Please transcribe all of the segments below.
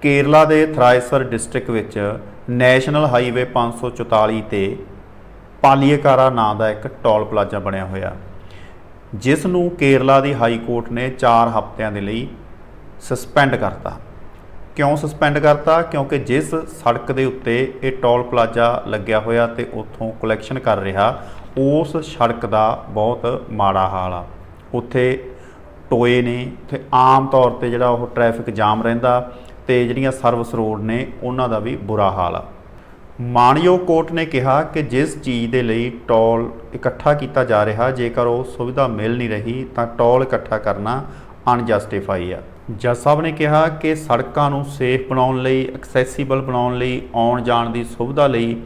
ਕੇਰਲਾ ਦੇ ਥਰਾਇਸਰ ਡਿਸਟ੍ਰਿਕਟ ਵਿੱਚ national highway 544 ਤੇ ਪਾਲੀਏਕਾਰਾ ਨਾਂ ਦਾ ਇੱਕ ਟੋਲ ਪਲਾਜ਼ਾ ਬਣਿਆ ਹੋਇਆ। ਜਿਸ ਨੂੰ ਕੇਰਲਾ ਦੀ ਹਾਈ ਕੋਰਟ ਨੇ 4 ਹਫ਼ਤਿਆਂ ਦੇ ਲਈ ਸਸਪੈਂਡ ਕਰਤਾ। ਕਿਉਂ ਸਸਪੈਂਡ ਕਰਤਾ? ਕਿਉਂਕਿ ਜਿਸ ਸੜਕ ਦੇ ਉੱਤੇ ਇਹ ਟੋਲ ਪਲਾਜ਼ਾ ਲੱਗਿਆ ਹੋਇਆ ਤੇ ਉੱਥੋਂ ਕਲੈਕਸ਼ਨ ਕਰ ਰਿਹਾ, ਉਸ ਸੜਕ ਦਾ ਬਹੁਤ ਮਾੜਾ ਹਾਲ ਆ। ਉੱਥੇ ਟੋਏ ਨੇ ਤੇ ਆਮ ਤੌਰ ਤੇ ਜਿਹੜਾ ਉਹ ਟ੍ਰੈਫਿਕ ਜਾਮ ਰਹਿੰਦਾ ਤੇ ਜਿਹੜੀਆਂ ਸਰਵਿਸ ਰੋਡ ਨੇ ਉਹਨਾਂ ਦਾ ਵੀ ਬੁਰਾ ਹਾਲ ਆ। ਮਾਣਯੋਗ ਕੋਰਟ ਨੇ ਕਿਹਾ ਕਿ ਜਿਸ ਚੀਜ਼ ਦੇ ਲਈ ਟੋਲ ਇਕੱਠਾ ਕੀਤਾ ਜਾ ਰਿਹਾ, ਜੇਕਰ ਉਹ ਸੁਵਿਧਾ ਮਿਲ ਨਹੀਂ ਰਹੀ, ਤਾਂ ਟੋਲ ਇਕੱਠਾ ਕਰਨਾ ਅਨਜਸਟੀਫਾਈ ਆ। ਜੱਜ ਸਾਹਿਬ ਨੇ ਕਿਹਾ ਕਿ ਸੜਕਾਂ ਨੂੰ ਸੇਫ ਬਣਾਉਣ ਲਈ, ਐਕਸੈਸਿਬਲ ਬਣਾਉਣ ਲਈ, ਆਉਣ ਜਾਣ ਦੀ ਸੁਵਿਧਾ ਲਈ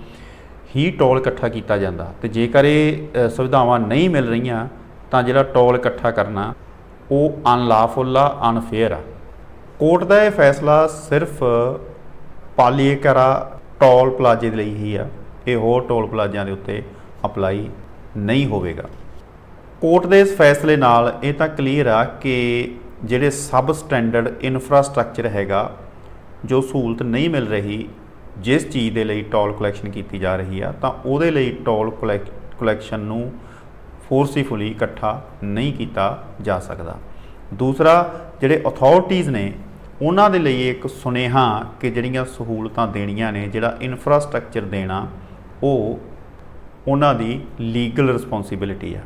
ਹੀ ਟੋਲ ਇਕੱਠਾ ਕੀਤਾ ਜਾਂਦਾ। ਤੇ ਜੇਕਰ ਇਹ ਸੁਵਿਧਾਵਾਂ ਨਹੀਂ ਮਿਲ ਰਹੀਆਂ, ਤਾਂ ਜਿਹੜਾ ਟੋਲ ਇਕੱਠਾ ਕਰਨਾ, ਉਹ ਅਨਲਾਫੁਲ ਆ, ਅਨਫੇਅਰ ਆ। ਕੋਰਟ ਦਾ ਇਹ ਫੈਸਲਾ ਸਿਰਫ ਪਾਲੀਏਕਰਾ ਟੋਲ ਪਲਾਜ਼ੇ ਦੇ ਲਈ ਹੀ ਆ। ਇਹ ਹੋਰ ਟੋਲ ਪਲਾਜ਼ਿਆਂ ਦੇ ਉੱਤੇ ਅਪਲਾਈ ਨਹੀਂ ਹੋਵੇਗਾ। ਕੋਰਟ ਦੇ ਇਸ ਫੈਸਲੇ ਨਾਲ ਇਹ ਤਾਂ ਕਲੀਅਰ ਆ ਕਿ ਜਿਹੜੇ ਸਬ ਸਟੈਂਡਰਡ ਇਨਫਰਾਸਟ੍ਰਕਚਰ ਹੈਗਾ, ਜੋ ਸਹੂਲਤ ਨਹੀਂ ਮਿਲ ਰਹੀ, ਜਿਸ ਚੀਜ਼ ਦੇ ਲਈ ਟੋਲ ਕਲੈਕਸ਼ਨ ਕੀਤੀ ਜਾ ਰਹੀ ਆ, ਤਾਂ ਉਹਦੇ ਲਈ ਟੋਲ ਕਲੈਕਸ਼ਨ ਨੂੰ ਫੋਰਸੀਫੁਲੀ ਇਕੱਠਾ ਨਹੀਂ ਕੀਤਾ ਜਾ ਸਕਦਾ। ਦੂਸਰਾ, ਜਿਹੜੇ ਅਥਾਰਟੀਆਂ ਨੇ, ਉਹਨਾਂ ਦੇ ਲਈ ਇੱਕ ਸੁਨੇਹਾ ਕਿ ਜਿਹੜੀਆਂ ਸਹੂਲਤਾਂ ਦੇਣੀਆਂ ਨੇ, ਜਿਹੜਾ ਇਨਫਰਾਸਟ੍ਰਕਚਰ ਦੇਣਾ, ਉਹ ਉਹਨਾਂ ਦੀ ਲੀਗਲ ਰਿਸਪੌਂਸਿਬਿਲਿਟੀ ਆ।